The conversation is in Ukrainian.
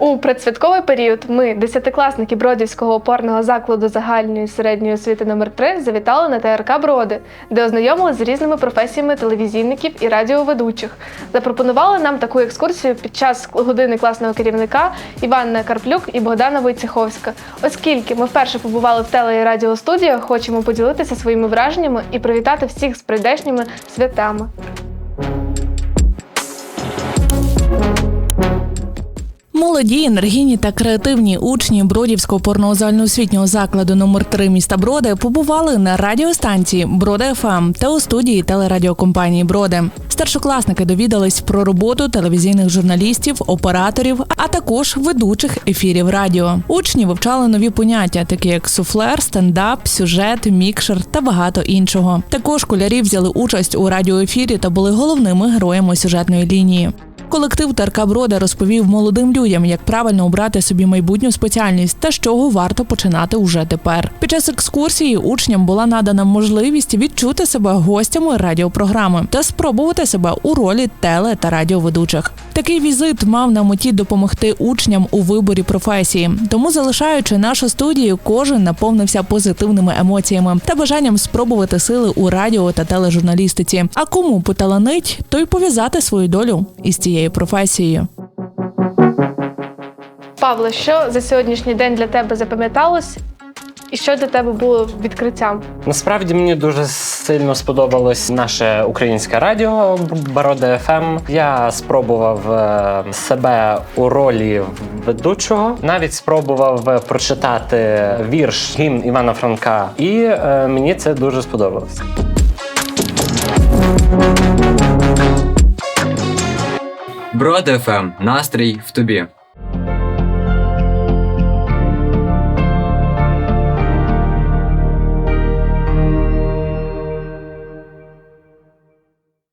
У предсвятковий період ми, десятикласники Бродівського опорного закладу загальної середньої освіти номер 3 завітали на ТРК Броди, де ознайомилися з різними професіями телевізійників і радіоведучих. Запропонували нам таку екскурсію під час години класного керівника Іванна Карплюк і Богдана Войцеховська. Оскільки ми вперше побували в теле і радіостудіях, хочемо поділитися своїми враженнями і привітати всіх з прийдешніми святами. Молоді, енергійні та креативні учні Бродівського опорного загальноосвітнього закладу номер 3 міста Броди побували на радіостанції Брода ФМ та у студії телерадіокомпанії Броди. Старшокласники довідались про роботу телевізійних журналістів, операторів, а також ведучих ефірів радіо. Учні вивчали нові поняття, такі як суфлер, стендап, сюжет, мікшер та багато іншого. Також школярі взяли участь у радіоефірі та були головними героями сюжетної лінії. Колектив ТРК Брода розповів молодим людям, як правильно обрати собі майбутню спеціальність та з чого варто починати уже тепер. Під час екскурсії учням була надана можливість відчути себе гостями радіопрограми та спробувати себе у ролі теле та радіоведучих. Такий візит мав на меті допомогти учням у виборі професії. Тому, залишаючи нашу студію, кожен наповнився позитивними емоціями та бажанням спробувати сили у радіо та тележурналістиці. А кому поталанить, то й пов'язати свою долю із цією професією. Павло, що за сьогоднішній день для тебе запам'яталось, і що для тебе було відкриттям? Насправді мені дуже сильно сподобалось наше українське радіо Бароде ФМ. Я спробував е, себе у ролі ведучого, навіть спробував е, прочитати вірш гімн Івана Франка, і е, мені це дуже сподобалось. Брод ФМ. Настрій в тобі.